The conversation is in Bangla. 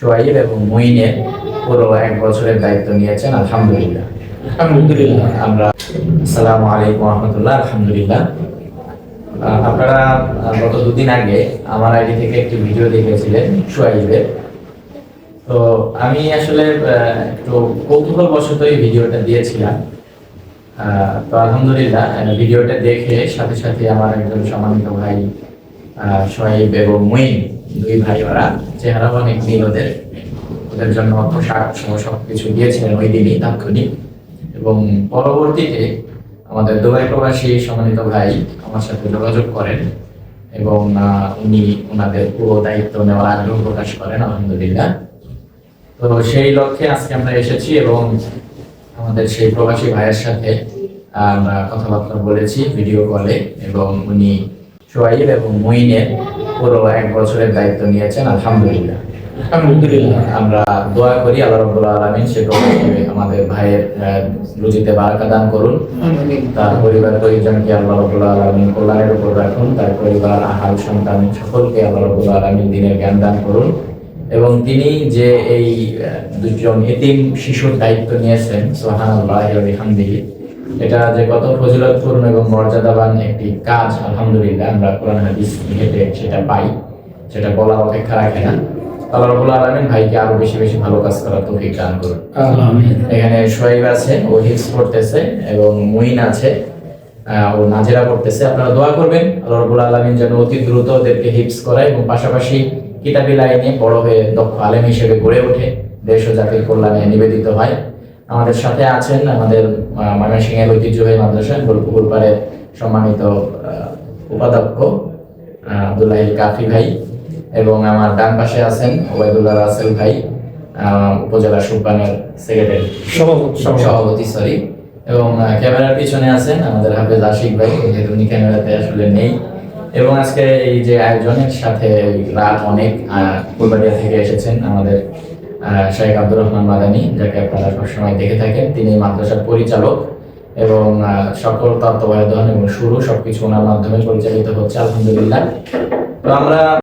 সোয়াইব এবং মুইনের পুরো এক বছরের দায়িত্ব নিয়েছেন আলহামদুলিল্লাহ। আলহামদুলিল্লাহ। আমরা আসসালামু আলাইকুম রহমতুল্লাহ আলহামদুলিল্লাহ। আপনারা গত দুদিন আগে আমার আইডি থেকে একটি ভিডিও দেখেছিলেন সোয়াইবের তো আমি আসলে একটু কৌতূহল বশত এই ভিডিওটা দিয়েছিলাম। আহ, তো আলহামদুলিল্লাহ ভিডিওটা দেখে সাথে সাথে আমার একজন সম্মানিত ভাই আহ, সোয়াইব এবং মুইন দুই ভাই ওরা চেহারা অনেক মিল ওদের। ওদের জন্য পোশাক সহ কিছু দিয়েছিলেন ওই দিনই তাৎক্ষণিক। এবং পরবর্তীতে আমাদের দুবাই প্রবাসী সম্মানিত ভাই আমার সাথে যোগাযোগ করেন এবং উনি ওনাদের পুরো দায়িত্ব নেওয়ার আগ্রহ প্রকাশ করেন, আলহামদুলিল্লাহ। তো সেই লক্ষ্যে আজকে আমরা এসেছি এবং আমাদের সেই প্রবাসী ভাইয়ের সাথে আমরা কথাবার্তা বলেছি ভিডিও কলে এবং উনি সোয়াইব এবং মুইনের পুরো এক বছরের দায়িত্ব নিয়েছেন আলহামদুলিল্লাহ। আলহামদুলিল্লাহ। আমরা দোয়া করি আল্লাহ রাব্বুল আলামিন সে আমাদের ভাইয়ের আহ, রুজিতে বারাকা দান করুন। তার পরিবার পরিজনকে আল্লাহ রাব্বুল আলামিন কল্যাণের উপর রাখুন। তার পরিবার আহাল সন্তান সকলকে আল্লাহ রাব্বুল আলামিন দিনের জ্ঞান দান করুন। এবং তিনি যে এই দুজন এতিম শিশুর দায়িত্ব নিয়েছেন সুবহানাল্লাহ আল্লাহ এটা যে কত ফজিলতপূর্ণ এবং মর্যাদাবান একটি কাজ আলহামদুলিল্লাহ আমরা কোরআন হাদিস ঘেটে সেটা পাই সেটা বলার অপেক্ষা রাখে না। আল্লাহ রাব্বুল আলামিন ভাইকে আরও বেশি বেশি ভালো কাজ করার তৌফিক দান করুন। আমিন। এখানে আছে ও করতেছে এবং মুইন আছে ও নাজেরা করতেছে আপনারা দোয়া করবেন আল্লাহ রাব্বুল আলামিন যেন অতি দ্রুত ওদেরকে হিপস করায় এবং পাশাপাশি কিতাবি লাইনে বড় হয়ে দক্ষ আলেম হিসেবে গড়ে ওঠে দেশ ও জাতির কল্যাণে নিবেদিত হয়। আমাদের সাথে আছেন আমাদের ময়মনসিংহের ঐতিহ্যবাহী মাদ্রাসা গোলপুকুর পাড়ে সম্মানিত উপাধ্যক্ষ আব্দুল্লাহ কাফি ভাই এবং আমার ডান পাশে আছেন ওবায়দুল্লাহ রাসেল ভাই উপজেলা সুব্বানের সেক্রেটারি সভাপতি। সভাপতি সরি এবং ক্যামেরার পিছনে আছেন আমাদের হাফেজ আশিক ভাই যেহেতু উনি ক্যামেরাতে আসলে নেই। এবং আজকে এই যে আয়োজনের সাথে রাত অনেক আহ, ফুলবাড়িয়া থেকে এসেছেন আমাদের শেখ আব্দুর রহমান মাদানি, যাকে আপনারা সবসময় দেখে থাকেন, তিনি মাদ্রাসার পরিচালক এবং সকল তত্ত্বাবধান এবং শুরু সবকিছু ওনার মাধ্যমে পরিচালিত হচ্ছে, আলহামদুলিল্লাহ। তো আমরা